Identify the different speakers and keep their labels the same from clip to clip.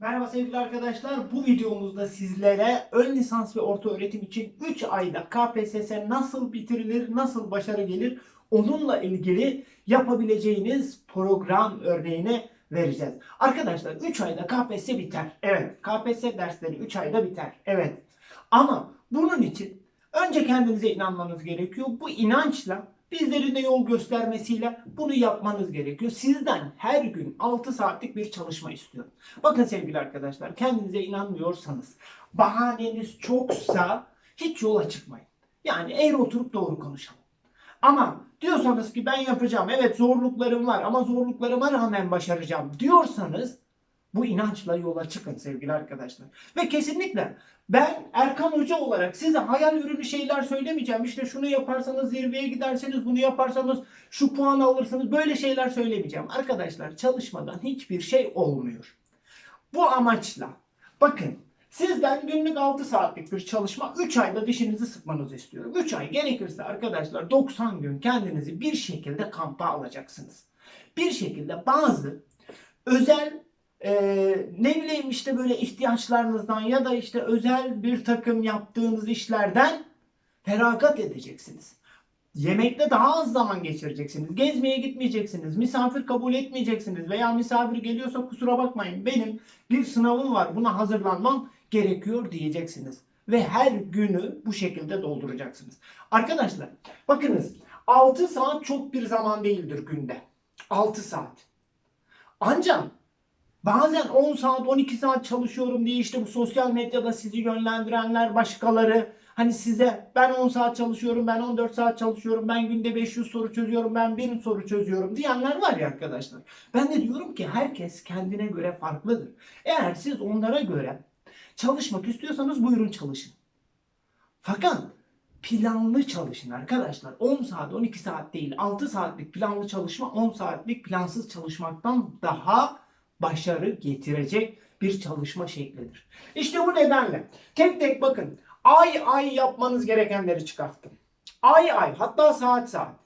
Speaker 1: Merhaba sevgili arkadaşlar. Bu videomuzda sizlere ön lisans ve orta öğretim için 3 ayda KPSS nasıl bitirilir, nasıl başarı gelir onunla ilgili yapabileceğiniz program örneğini vereceğiz. Arkadaşlar 3 ayda KPSS biter. Evet. KPSS dersleri 3 ayda biter. Evet. Ama bunun için önce kendinize inanmanız gerekiyor. Bu inançla bizlerin de yol göstermesiyle bunu yapmanız gerekiyor. Sizden her gün 6 saatlik bir çalışma istiyorum. Bakın sevgili arkadaşlar kendinize inanmıyorsanız bahaneniz çoksa hiç yola çıkmayın. Yani eğer oturup doğru konuşalım. Ama diyorsanız ki ben yapacağım evet zorluklarım var ama zorluklarıma rağmen başaracağım diyorsanız bu inançla yola çıkın sevgili arkadaşlar. Ve kesinlikle ben Erkan Hoca olarak size hayal ürünü şeyler söylemeyeceğim. İşte şunu yaparsanız zirveye giderseniz, bunu yaparsanız şu puan alırsınız. Böyle şeyler söylemeyeceğim. Arkadaşlar çalışmadan hiçbir şey olmuyor. Bu amaçla bakın sizden günlük 6 saatlik bir çalışma 3 ayda dişinizi sıkmanızı istiyorum. 3 ay gerekirse arkadaşlar 90 gün kendinizi bir şekilde kampa alacaksınız. Bir şekilde bazı özel ee, ne bileyim işte böyle ihtiyaçlarınızdan ya da işte özel bir takım yaptığınız işlerden feragat edeceksiniz. Yemekte daha az zaman geçireceksiniz. Gezmeye gitmeyeceksiniz. Misafir kabul etmeyeceksiniz. Veya misafir geliyorsa kusura bakmayın benim bir sınavım var buna hazırlanmam gerekiyor diyeceksiniz. Ve her günü bu şekilde dolduracaksınız. Arkadaşlar bakınız 6 saat çok bir zaman değildir günde. 6 saat. Ancak Bazen 10 saat 12 saat çalışıyorum diye işte bu sosyal medyada sizi yönlendirenler başkaları hani size ben 10 saat çalışıyorum ben 14 saat çalışıyorum ben günde 500 soru çözüyorum ben 1000 soru çözüyorum diyenler var ya arkadaşlar. Ben de diyorum ki herkes kendine göre farklıdır. Eğer siz onlara göre çalışmak istiyorsanız buyurun çalışın. Fakat planlı çalışın arkadaşlar. 10 saat 12 saat değil 6 saatlik planlı çalışma 10 saatlik plansız çalışmaktan daha başarı getirecek bir çalışma şeklidir. İşte bu nedenle tek tek bakın ay ay yapmanız gerekenleri çıkarttım. Ay ay hatta saat saat.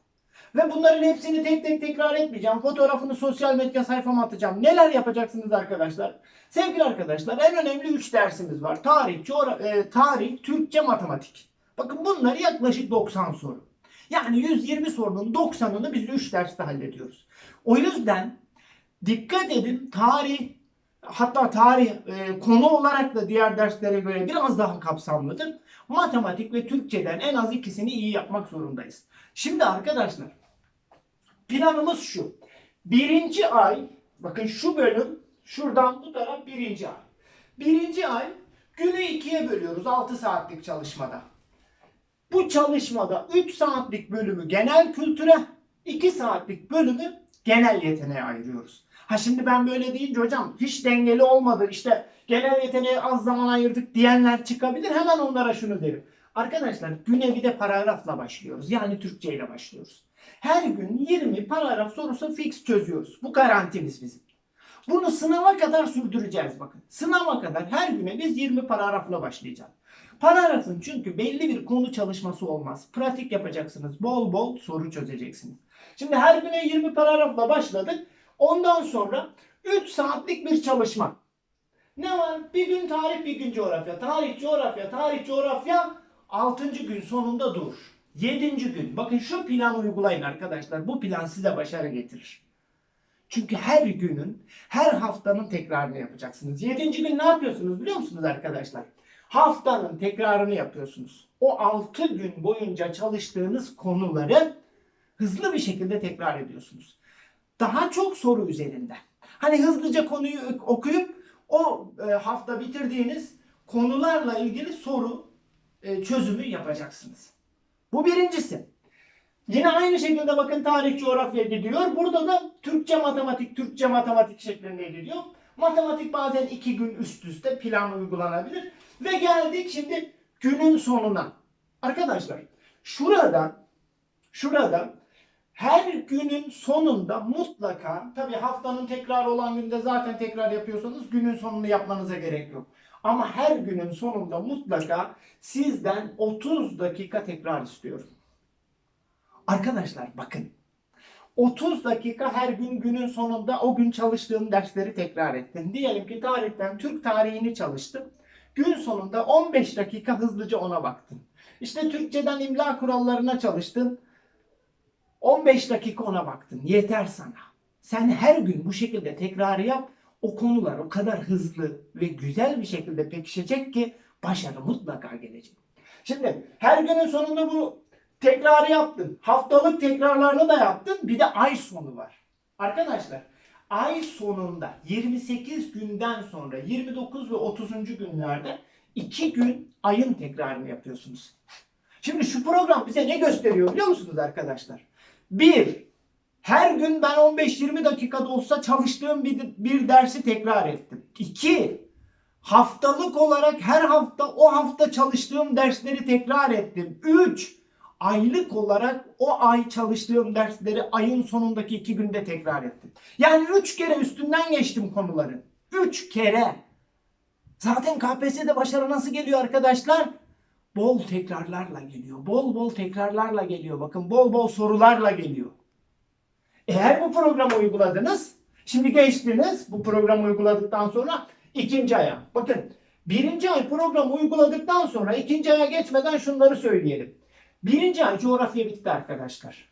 Speaker 1: Ve bunların hepsini tek tek tekrar etmeyeceğim. Fotoğrafını sosyal medya sayfama atacağım. Neler yapacaksınız arkadaşlar? Sevgili arkadaşlar en önemli 3 dersimiz var. Tarih, e, tarih, Türkçe, matematik. Bakın bunlar yaklaşık 90 soru. Yani 120 sorunun 90'ını biz 3 derste hallediyoruz. O yüzden dikkat edin tarih hatta tarih e, konu olarak da diğer derslere göre biraz daha kapsamlıdır. Matematik ve Türkçeden en az ikisini iyi yapmak zorundayız. Şimdi arkadaşlar planımız şu. Birinci ay bakın şu bölüm şuradan bu taraf birinci ay. Birinci ay günü ikiye bölüyoruz 6 saatlik çalışmada. Bu çalışmada 3 saatlik bölümü genel kültüre, 2 saatlik bölümü genel yeteneğe ayırıyoruz. Ha şimdi ben böyle deyince hocam hiç dengeli olmadı işte genel yeteneğe az zaman ayırdık diyenler çıkabilir. Hemen onlara şunu derim. Arkadaşlar güne bir de paragrafla başlıyoruz. Yani Türkçe ile başlıyoruz. Her gün 20 paragraf sorusu fix çözüyoruz. Bu garantimiz bizim. Bunu sınava kadar sürdüreceğiz bakın. Sınava kadar her güne biz 20 paragrafla başlayacağız. Paragrafın çünkü belli bir konu çalışması olmaz. Pratik yapacaksınız. Bol bol soru çözeceksiniz. Şimdi her güne 20 paragrafla başladık. Ondan sonra 3 saatlik bir çalışma. Ne var? Bir gün tarih, bir gün coğrafya. Tarih, coğrafya, tarih, coğrafya. 6. gün sonunda dur. 7. gün. Bakın şu planı uygulayın arkadaşlar. Bu plan size başarı getirir. Çünkü her günün, her haftanın tekrarını yapacaksınız. 7. gün ne yapıyorsunuz biliyor musunuz arkadaşlar? Haftanın tekrarını yapıyorsunuz. O 6 gün boyunca çalıştığınız konuları hızlı bir şekilde tekrar ediyorsunuz. Daha çok soru üzerinde. Hani hızlıca konuyu okuyup o e, hafta bitirdiğiniz konularla ilgili soru e, çözümü yapacaksınız. Bu birincisi. Yine aynı şekilde bakın tarih coğrafya gidiyor. Burada da Türkçe matematik, Türkçe matematik şeklinde gidiyor. Matematik bazen iki gün üst üste plan uygulanabilir. Ve geldik şimdi günün sonuna. Arkadaşlar şurada şurada her günün sonunda mutlaka tabi haftanın tekrar olan günde zaten tekrar yapıyorsanız günün sonunu yapmanıza gerek yok. Ama her günün sonunda mutlaka sizden 30 dakika tekrar istiyorum. Arkadaşlar bakın 30 dakika her gün günün sonunda o gün çalıştığım dersleri tekrar ettin. Diyelim ki tarihten Türk tarihini çalıştım. Gün sonunda 15 dakika hızlıca ona baktın. İşte Türkçeden imla kurallarına çalıştın. 15 dakika ona baktın. Yeter sana. Sen her gün bu şekilde tekrar yap. O konular o kadar hızlı ve güzel bir şekilde pekişecek ki başarı mutlaka gelecek. Şimdi her günün sonunda bu tekrarı yaptın. Haftalık tekrarlarını da yaptın. Bir de ay sonu var. Arkadaşlar ay sonunda 28 günden sonra 29 ve 30. günlerde 2 gün ayın tekrarını yapıyorsunuz. Şimdi şu program bize ne gösteriyor biliyor musunuz arkadaşlar? Bir, her gün ben 15-20 dakikada olsa çalıştığım bir, bir dersi tekrar ettim. İki, haftalık olarak her hafta o hafta çalıştığım dersleri tekrar ettim. Üç, aylık olarak o ay çalıştığım dersleri ayın sonundaki iki günde tekrar ettim. Yani üç kere üstünden geçtim konuların. Üç kere. Zaten KPSS'de başarı nasıl geliyor arkadaşlar? Bol tekrarlarla geliyor. Bol bol tekrarlarla geliyor. Bakın bol bol sorularla geliyor. Eğer bu programı uyguladınız, şimdi geçtiniz bu programı uyguladıktan sonra ikinci aya. Bakın birinci ay programı uyguladıktan sonra ikinci aya geçmeden şunları söyleyelim. Birinci ay coğrafya bitti arkadaşlar.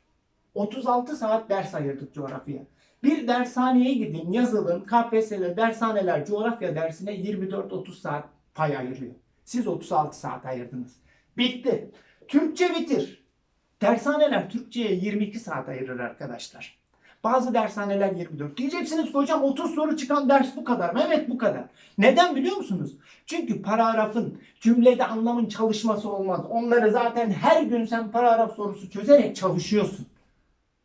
Speaker 1: 36 saat ders ayırdık coğrafyaya. Bir dershaneye gidin yazılın KPSS'de dershaneler coğrafya dersine 24-30 saat pay ayırıyor. Siz 36 saat ayırdınız. Bitti. Türkçe bitir. Dershaneler Türkçe'ye 22 saat ayırır arkadaşlar. Bazı dershaneler 24. Diyeceksiniz hocam 30 soru çıkan ders bu kadar mı? Evet bu kadar. Neden biliyor musunuz? Çünkü paragrafın, cümlede anlamın çalışması olmaz. Onları zaten her gün sen paragraf sorusu çözerek çalışıyorsun.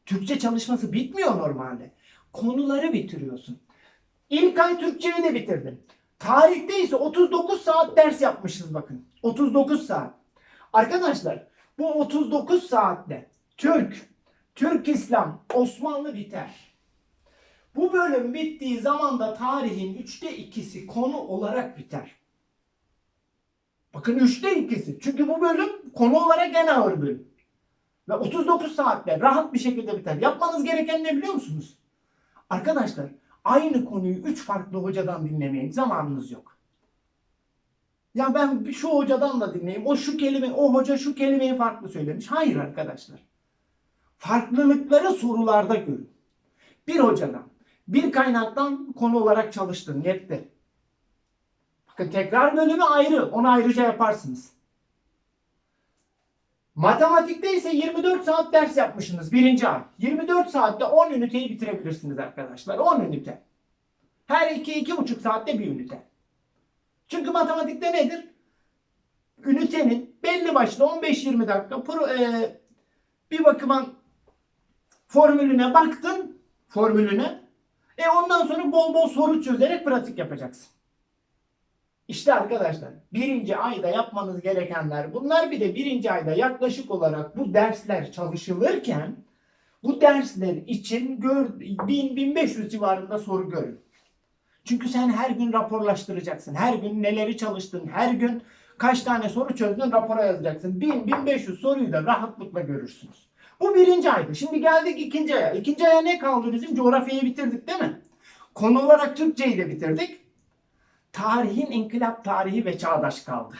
Speaker 1: Türkçe çalışması bitmiyor normalde. Konuları bitiriyorsun. İlk ay Türkçeyi de bitirdim. Tarihte ise 39 saat ders yapmışız bakın. 39 saat. Arkadaşlar bu 39 saatte Türk, Türk İslam, Osmanlı biter. Bu bölüm bittiği zaman da tarihin üçte ikisi konu olarak biter. Bakın üçte ikisi. Çünkü bu bölüm konu olarak en ağır bölüm. Ve 39 saatte rahat bir şekilde biter. Yapmanız gereken ne biliyor musunuz? Arkadaşlar aynı konuyu üç farklı hocadan dinlemeyin. Zamanınız yok. Ya ben şu hocadan da dinleyeyim. O şu kelime, o hoca şu kelimeyi farklı söylemiş. Hayır arkadaşlar. Farklılıkları sorularda görün. Bir hocadan, bir kaynaktan konu olarak çalıştın. Yetti. Bakın tekrar bölümü ayrı. Onu ayrıca yaparsınız. Matematikte ise 24 saat ders yapmışsınız birinci ay. 24 saatte 10 üniteyi bitirebilirsiniz arkadaşlar. 10 ünite. Her 2-2,5 saatte bir ünite. Çünkü matematikte nedir? Ünitenin belli başlı 15-20 dakika pro, e, bir bakıma formülüne baktın. Formülüne. E ondan sonra bol bol soru çözerek pratik yapacaksın. İşte arkadaşlar birinci ayda yapmanız gerekenler bunlar bir de birinci ayda yaklaşık olarak bu dersler çalışılırken bu dersler için 1000-1500 civarında soru görün. Çünkü sen her gün raporlaştıracaksın. Her gün neleri çalıştın, her gün kaç tane soru çözdün rapora yazacaksın. 1000-1500 soruyu da rahatlıkla görürsünüz. Bu birinci aydı. Şimdi geldik ikinci aya. İkinci aya ne kaldı bizim? Coğrafyayı bitirdik değil mi? Konu olarak Türkçeyi de bitirdik tarihin inkılap tarihi ve çağdaş kaldı.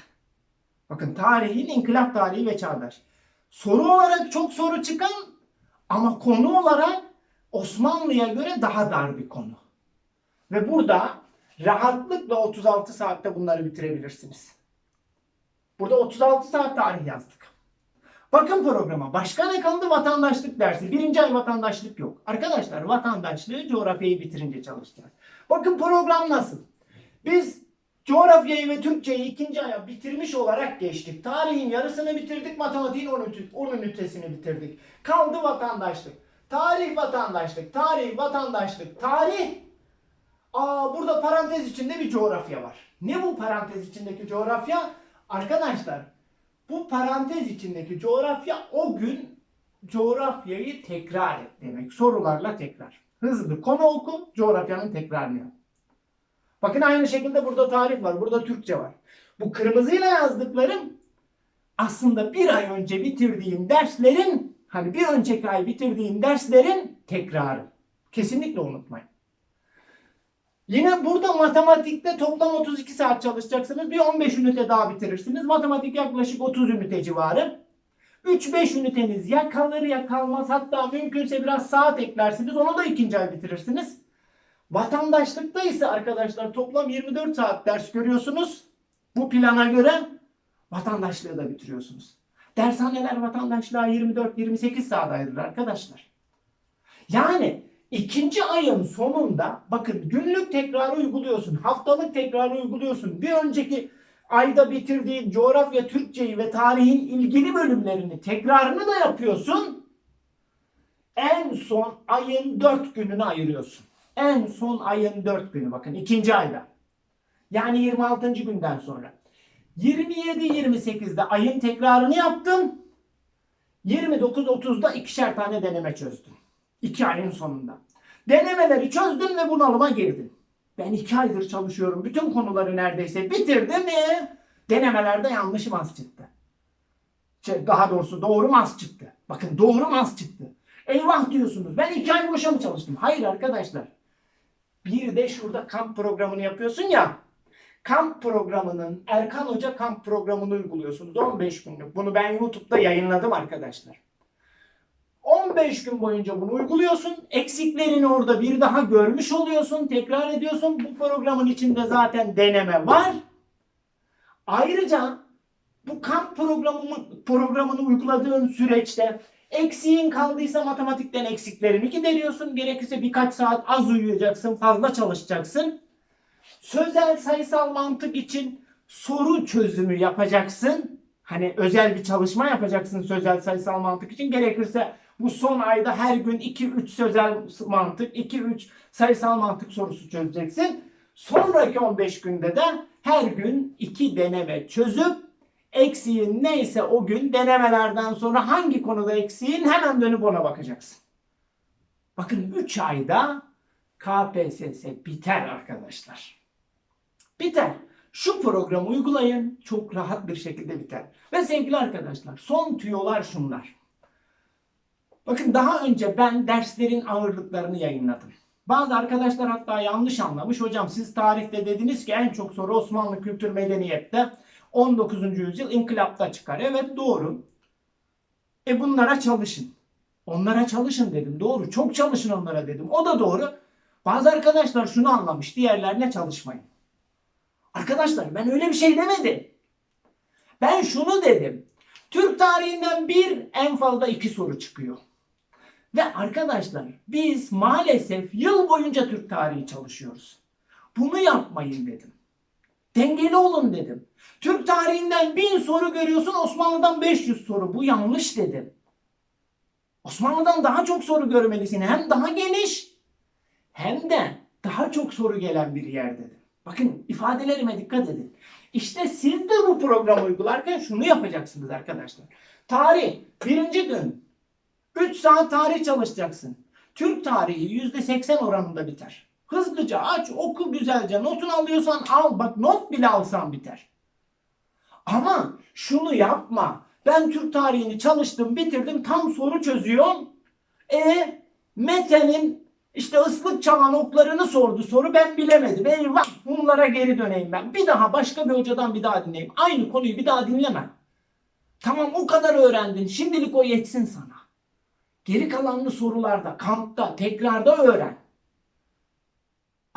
Speaker 1: Bakın tarihin inkılap tarihi ve çağdaş. Soru olarak çok soru çıkan ama konu olarak Osmanlı'ya göre daha dar bir konu. Ve burada rahatlıkla 36 saatte bunları bitirebilirsiniz. Burada 36 saat tarih yazdık. Bakın programa. Başka ne kaldı? Vatandaşlık dersi. Birinci ay vatandaşlık yok. Arkadaşlar vatandaşlığı coğrafyayı bitirince çalışacağız. Bakın program nasıl? Biz coğrafyayı ve Türkçeyi ikinci aya bitirmiş olarak geçtik. Tarihin yarısını bitirdik, matematiğin 10 ünitesini bitirdik. Kaldı vatandaşlık. Tarih vatandaşlık, tarih vatandaşlık, tarih. Aa burada parantez içinde bir coğrafya var. Ne bu parantez içindeki coğrafya? Arkadaşlar bu parantez içindeki coğrafya o gün coğrafyayı tekrar et demek. Sorularla tekrar. Hızlı konu oku, coğrafyanın tekrarını yap. Bakın aynı şekilde burada tarih var. Burada Türkçe var. Bu kırmızıyla yazdıklarım aslında bir ay önce bitirdiğim derslerin Hani bir önceki ay bitirdiğin derslerin tekrarı. Kesinlikle unutmayın. Yine burada matematikte toplam 32 saat çalışacaksınız. Bir 15 ünite daha bitirirsiniz. Matematik yaklaşık 30 ünite civarı. 3-5 üniteniz ya kalır ya kalmaz. Hatta mümkünse biraz saat eklersiniz. Onu da ikinci ay bitirirsiniz. Vatandaşlıkta ise arkadaşlar toplam 24 saat ders görüyorsunuz. Bu plana göre vatandaşlığı da bitiriyorsunuz. Dershaneler vatandaşlığa 24-28 saat ayırır arkadaşlar. Yani ikinci ayın sonunda bakın günlük tekrarı uyguluyorsun, haftalık tekrarı uyguluyorsun. Bir önceki ayda bitirdiğin coğrafya, Türkçeyi ve tarihin ilgili bölümlerini tekrarını da yapıyorsun. En son ayın 4 gününü ayırıyorsun. En son ayın 4 günü bakın ikinci ayda. Yani 26. günden sonra. 27-28'de ayın tekrarını yaptım. 29-30'da ikişer tane deneme çözdüm. 2 ayın sonunda. Denemeleri çözdüm ve bunalıma girdim. Ben 2 aydır çalışıyorum. Bütün konuları neredeyse bitirdim mi? Denemelerde yanlışım az çıktı. Şey, daha doğrusu doğru az çıktı. Bakın doğru az çıktı. Eyvah diyorsunuz. Ben 2 ay boşa mı çalıştım? Hayır arkadaşlar. Bir de şurada kamp programını yapıyorsun ya. Kamp programının, Erkan Hoca kamp programını uyguluyorsunuz 15 günlük. Bunu ben YouTube'da yayınladım arkadaşlar. 15 gün boyunca bunu uyguluyorsun. Eksiklerini orada bir daha görmüş oluyorsun. Tekrar ediyorsun. Bu programın içinde zaten deneme var. Ayrıca bu kamp programını, programını uyguladığın süreçte eksiğin kaldıysa matematikten eksiklerini gideriyorsun. Gerekirse birkaç saat az uyuyacaksın, fazla çalışacaksın. Sözel sayısal mantık için soru çözümü yapacaksın. Hani özel bir çalışma yapacaksın sözel sayısal mantık için. Gerekirse bu son ayda her gün 2-3 sözel mantık, 2-3 sayısal mantık sorusu çözeceksin. Sonraki 15 günde de her gün 2 deneme çözüp eksiğin neyse o gün denemelerden sonra hangi konuda eksiğin hemen dönüp ona bakacaksın. Bakın 3 ayda KPSS biter arkadaşlar. Biter. Şu programı uygulayın çok rahat bir şekilde biter. Ve sevgili arkadaşlar son tüyolar şunlar. Bakın daha önce ben derslerin ağırlıklarını yayınladım. Bazı arkadaşlar hatta yanlış anlamış. Hocam siz tarihte dediniz ki en çok soru Osmanlı kültür medeniyette 19. yüzyıl inkılapta çıkar. Evet doğru. E bunlara çalışın. Onlara çalışın dedim. Doğru. Çok çalışın onlara dedim. O da doğru. Bazı arkadaşlar şunu anlamış. Diğerlerine çalışmayın. Arkadaşlar ben öyle bir şey demedim. Ben şunu dedim. Türk tarihinden bir en fazla iki soru çıkıyor. Ve arkadaşlar biz maalesef yıl boyunca Türk tarihi çalışıyoruz. Bunu yapmayın dedim. Dengeli olun dedim. Türk tarihinden bin soru görüyorsun Osmanlı'dan 500 soru. Bu yanlış dedim. Osmanlı'dan daha çok soru görmelisin. Hem daha geniş hem de daha çok soru gelen bir yer dedim. Bakın ifadelerime dikkat edin. İşte siz de bu programı uygularken şunu yapacaksınız arkadaşlar. Tarih birinci gün 3 saat tarih çalışacaksın. Türk tarihi %80 oranında biter. Hızlıca aç oku güzelce notunu alıyorsan al bak not bile alsan biter. Ama şunu yapma. Ben Türk tarihini çalıştım bitirdim tam soru çözüyorum. E Mete'nin işte ıslık çalan oklarını sordu soru ben bilemedim. Eyvah bunlara geri döneyim ben. Bir daha başka bir hocadan bir daha dinleyeyim. Aynı konuyu bir daha dinleme. Tamam o kadar öğrendin. Şimdilik o yetsin sana. Geri kalanlı sorularda, kampta, tekrarda öğren.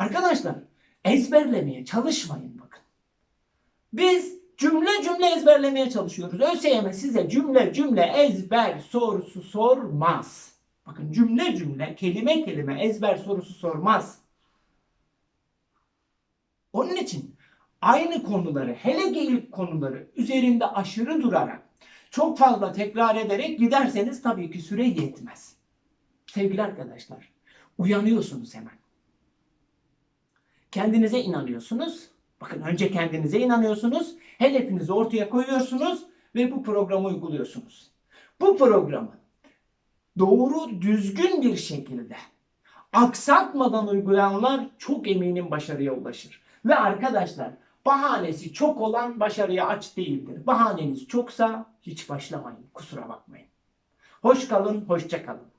Speaker 1: Arkadaşlar ezberlemeye çalışmayın bakın. Biz cümle cümle ezberlemeye çalışıyoruz. ÖSYM size cümle cümle ezber sorusu sormaz. Bakın cümle cümle, kelime kelime ezber sorusu sormaz. Onun için aynı konuları, hele ki ilk konuları üzerinde aşırı durarak, çok fazla tekrar ederek giderseniz tabii ki süre yetmez. Sevgili arkadaşlar, uyanıyorsunuz hemen. Kendinize inanıyorsunuz. Bakın önce kendinize inanıyorsunuz. Hedefinizi ortaya koyuyorsunuz ve bu programı uyguluyorsunuz. Bu programı doğru, düzgün bir şekilde aksatmadan uygulayanlar çok eminim başarıya ulaşır. Ve arkadaşlar bahanesi çok olan başarıya aç değildir. Bahaneniz çoksa hiç başlamayın. Kusura bakmayın. Hoş kalın, hoşça kalın.